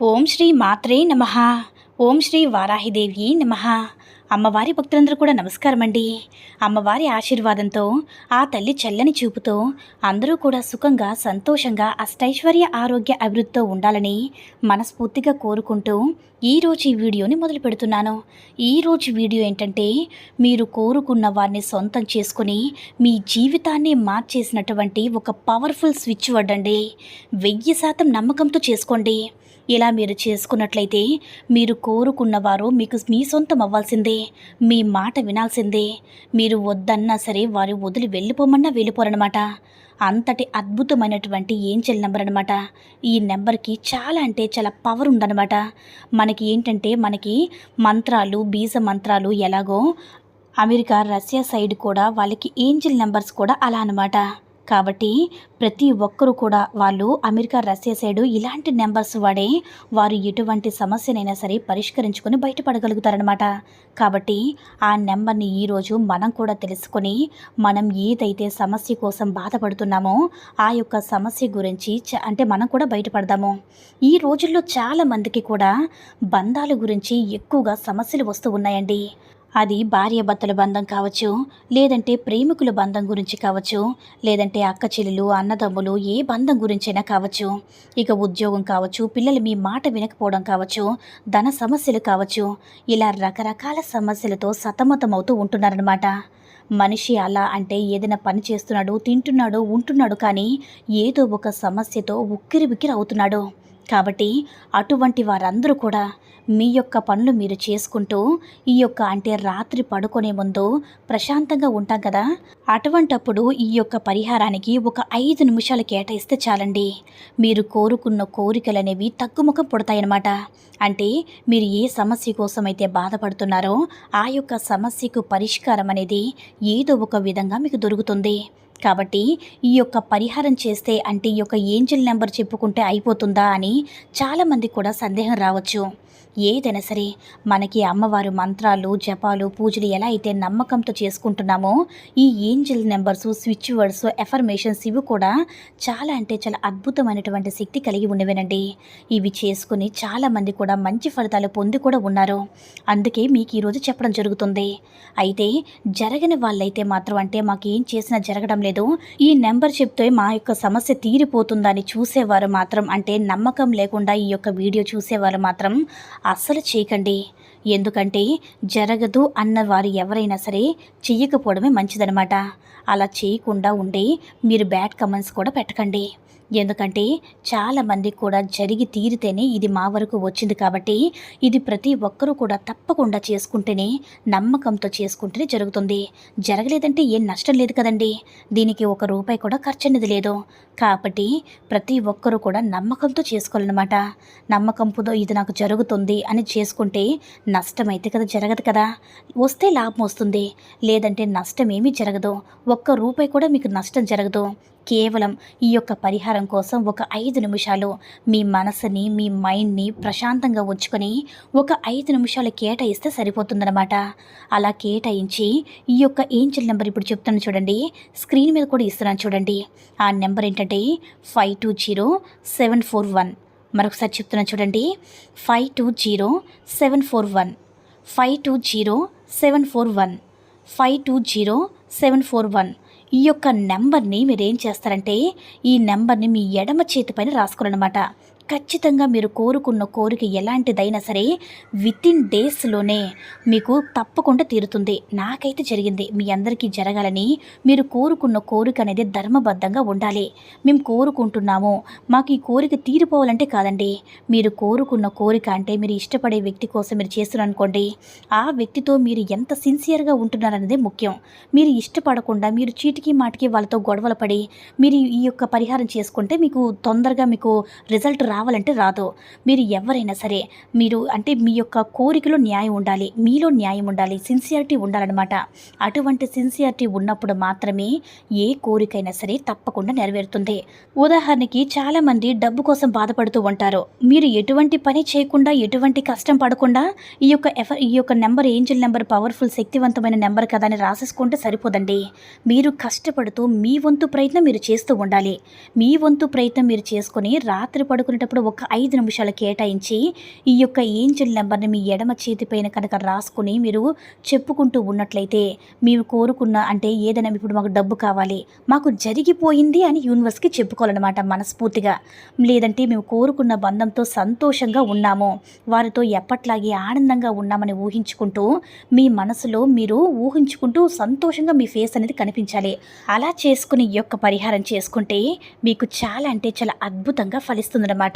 Om Shri మాత్రే నమ. ఓం శ్రీ వారాహిదేవి నమ. అమ్మవారి భక్తులందరూ కూడా నమస్కారం అండి. అమ్మవారి ఆశీర్వాదంతో ఆ తల్లి చల్లని చూపుతో అందరూ కూడా సుఖంగా సంతోషంగా అష్టైశ్వర్య ఆరోగ్య అభివృద్ధితో ఉండాలని మనస్ఫూర్తిగా కోరుకుంటూ ఈరోజు ఈ వీడియోని మొదలు పెడుతున్నాను. ఈరోజు వీడియో ఏంటంటే మీరు కోరుకున్న వారిని సొంతం చేసుకుని మీ జీవితాన్ని మార్చేసినటువంటి ఒక పవర్ఫుల్ స్విచ్ వడ్డండి వెయ్యి శాతం నమ్మకంతో చేసుకోండి. ఇలా మీరు చేసుకున్నట్లయితే మీరు కోరుకున్నవారు మీకు మీ సొంతం అవ్వాల్సిందే మీ మాట వినాల్సిందే. మీరు వద్దన్నా సరే వారు వదిలి వెళ్ళిపోమన్నా వెళ్ళిపోరనమాట అంతటి అద్భుతమైనటువంటి ఏంజల్ నెంబర్ అనమాట ఈ నెంబర్కి చాలా అంటే చాలా పవర్ ఉందన్నమాట. మనకి ఏంటంటే మనకి మంత్రాలు బీజ మంత్రాలు ఎలాగో అమెరికా రష్యా సైడ్ కూడా వాళ్ళకి ఏంజిల్ నెంబర్స్ కూడా అలా అనమాట కాబట్టి ప్రతి ఒక్కరూ కూడా వాళ్ళు అమెరికా రష్యా సైడు ఇలాంటి నెంబర్స్ వాడే వారు ఎటువంటి సమస్యనైనా సరే పరిష్కరించుకొని బయటపడగలుగుతారనమాట కాబట్టి ఆ నెంబర్ని ఈరోజు మనం కూడా తెలుసుకొని మనం ఏదైతే సమస్య కోసం బాధపడుతున్నామో ఆ యొక్క సమస్య గురించి చ- అంటే మనం కూడా బయటపడదాము. ఈ రోజుల్లో చాలా మందికి కూడా బంధాల గురించి ఎక్కువగా సమస్యలు వస్తూ ఉన్నాయండి. అది భార్యాభర్తల బంధం కావచ్చు లేదంటే ప్రేమికుల బంధం గురించి కావచ్చు లేదంటే అక్క చెల్లెలు అన్నదమ్ములు ఏ బంధం గురించైనా కావచ్చు. ఇక ఉద్యోగం కావచ్చు పిల్లలు మీ మాట వినకపోవడం కావచ్చు ధన సమస్యలు కావచ్చు. ఇలా రకరకాల సమస్యలతో సతమతమవుతూ ఉంటున్నారనమాట మనిషి అలా అంటే ఏదైనా పని చేస్తున్నాడు తింటున్నాడు ఉంటున్నాడు కానీ ఏదో ఒక సమస్యతో ఉక్కిరి బిక్కిరి అవుతున్నాడు. కాబట్టి అటువంటి వారందరూ కూడా మీ యొక్క పనులు మీరు చేసుకుంటూ ఈ యొక్క అంటే రాత్రి పడుకునే ముందు ప్రశాంతంగా ఉంటాం కదా? అటువంటప్పుడు ఈ యొక్క పరిహారానికి ఒక ఐదు నిమిషాలు కేటాయిస్తే చాలండి. మీరు కోరుకున్న కోరికలు అనేవి తగ్గుముఖం పుడతాయన్నమాట. అంటే మీరు ఏ సమస్య కోసం అయితే బాధపడుతున్నారో ఆ యొక్క సమస్యకు పరిష్కారం అనేది ఏదో ఒక విధంగా మీకు దొరుకుతుంది. కాబట్టి ఈ యొక్క పరిహారం చేస్తే అంటే ఈ యొక్క ఏంజిల్ నెంబర్ చెప్పుకుంటే అయిపోతుందా అని చాలామంది కూడా సందేహం రావచ్చు. ఏదైనా సరే మనకి అమ్మవారు మంత్రాలు జపాలు పూజలు ఎలా అయితే నమ్మకంతో చేసుకుంటున్నామో ఈ angel numbers switch words affirmations ఇవి కూడా చాలా అంటే చాలా అద్భుతమైనటువంటి శక్తి కలిగి ఉన్నవేనండి. ఇవి చేసుకుని చాలామంది కూడా మంచి ఫలితాలు పొంది కూడా ఉన్నారు. అందుకే మీకు ఈరోజు చెప్పడం జరుగుతుంది. అయితే జరగని వాళ్ళైతే మాత్రం అంటే మాకు ఏం చేసినా జరగడం లేదు. ఈ నెంబర్ చెప్తే మా యొక్క సమస్య తీరిపోతుందని చూసేవారు మాత్రం అంటే నమ్మకం లేకుండా ఈ యొక్క వీడియో చూసేవారు మాత్రం అస్సలు చేయకండి. ఎందుకంటే జరగదు అన్న వారు ఎవరైనా సరే చెయ్యకపోవడమే మంచిదనమాట అలా చేయకుండా ఉండి మీరు బ్యాడ్ కమెంట్స్ కూడా పెట్టకండి. ఎందుకంటే చాలామంది కూడా జరిగి తీరితేనే ఇది మా వరకు వచ్చింది కాబట్టి ఇది ప్రతి ఒక్కరూ కూడా తప్పకుండా చేసుకుంటేనే నమ్మకంతో చేసుకుంటేనే జరుగుతుంది. జరగలేదంటే ఏం నష్టం లేదు కదండి. దీనికి ఒక రూపాయి కూడా ఖర్చు అనేది లేదు. కాబట్టి ప్రతి ఒక్కరూ కూడా నమ్మకంతో చేసుకోవాలన్నమాట. నమ్మకంతో ఇది నాకు జరుగుతుంది అని చేసుకుంటే నష్టం అయితే కదా జరగదు కదా. వస్తే లాభం వస్తుంది. లేదంటే నష్టం ఏమీ జరగదు. ఒక్క రూపాయి కూడా మీకు నష్టం జరగదు. కేవలం ఈ యొక్క పరిహారం కోసం ఒక ఐదు నిమిషాలు మీ మనసుని మీ మైండ్ని ప్రశాంతంగా ఉంచుకొని ఒక ఐదు నిమిషాలు కేటాయిస్తే సరిపోతుందన్నమాట. అలా కేటాయించి ఈ యొక్క ఏంజల్ నెంబర్ ఇప్పుడు చెప్తాను చూడండి. స్క్రీన్ మీద కూడా ఇస్తున్నాను చూడండి. ఆ నెంబర్ ఏంటంటే five two zero seven four one. మరొకసారి చెప్తున్నాను చూడండి. Five two zero seven four one. Five two zero seven four one. Five two zero seven four one. ఈ యొక్క నెంబర్ని మీరు ఏం చేస్తారంటే ఈ నెంబర్ని మీ ఎడమ చేతి పైన రాసుకోరనమాట ఖచ్చితంగా మీరు కోరుకున్న కోరిక ఎలాంటిదైనా సరే విత్ ఇన్ డేస్లోనే మీకు తప్పకుండా తీరుతుంది. నాకైతే జరిగింది. మీ అందరికీ జరగాలని మీరు కోరుకున్న కోరిక అనేది ధర్మబద్ధంగా ఉండాలి. మేము కోరుకుంటున్నాము. మాకు ఈ కోరిక తీరిపోవాలంటే కాదండి. మీరు కోరుకున్న కోరిక అంటే మీరు ఇష్టపడే వ్యక్తి కోసం మీరు చేస్తున్నారు అనుకోండి ఆ వ్యక్తితో మీరు ఎంత సిన్సియర్గా ఉంటున్నారనేది ముఖ్యం. మీరు ఇష్టపడకుండా మీరు చీటికి మాటికి వాళ్ళతో గొడవలు పడి మీరు ఈ యొక్క పరిహారం చేసుకుంటే మీకు తొందరగా మీకు రిజల్ట్ రావాలంటే రాదు. మీరు ఎవరైనా సరే మీరు అంటే మీ యొక్క కోరికలో న్యాయం ఉండాలి మీలో న్యాయం ఉండాలి సిన్సియారిటీ ఉండాలన్నమాట. అటువంటి సిన్సియారిటీ ఉన్నప్పుడు మాత్రమే ఏ కోరికైనా సరే తప్పకుండా నెరవేరుతుంది. ఉదాహరణకి చాలామంది డబ్బు కోసం బాధపడుతూ ఉంటారు. మీరు ఎటువంటి పని చేయకుండా ఎటువంటి కష్టం పడకుండా ఈ యొక్క ఎఫ ఈ యొక్క నెంబర్ ఏంజిల్ నెంబర్ పవర్ఫుల్ శక్తివంతమైన నెంబర్ కదా అని రాసేసుకుంటే సరిపోదండి. మీరు కష్టపడుతూ మీ వంతు ప్రయత్నం మీరు చేస్తూ ఉండాలి. మీ వంతు ప్రయత్నం మీరు చేసుకొని రాత్రి పడుకునేటప్పుడు ఒక ఐదు నిమిషాలు కేటాయించి ఈ యొక్క ఏంజిల్ నెంబర్ని మీ ఎడమ చేతిపైన కనుక రాసుకుని మీరు చెప్పుకుంటూ ఉన్నట్లయితే మీరు కోరుకున్న అంటే ఏదైనా ఇప్పుడు మాకు డబ్బు కావాలి మాకు జరిగిపోయింది అని యూనివర్స్కి చెప్పుకోవాలన్నమాట మనస్ఫూర్తిగా. లేదంటే మేము కోరుకున్న బంధంతో సంతోషంగా ఉన్నాము వారితో ఎప్పట్లాగే ఆనందంగా ఉన్నామని ఊహించుకుంటూ మీ మనసులో మీరు ఊహించుకుంటూ సంతోషంగా మీ ఫేస్ అనేది కనిపించాలి. అలా చేసుకుని ఈ యొక్క పరిహారం చేసుకుంటే మీకు చాలా అంటే చాలా అద్భుతంగా ఫలిస్తుందన్నమాట.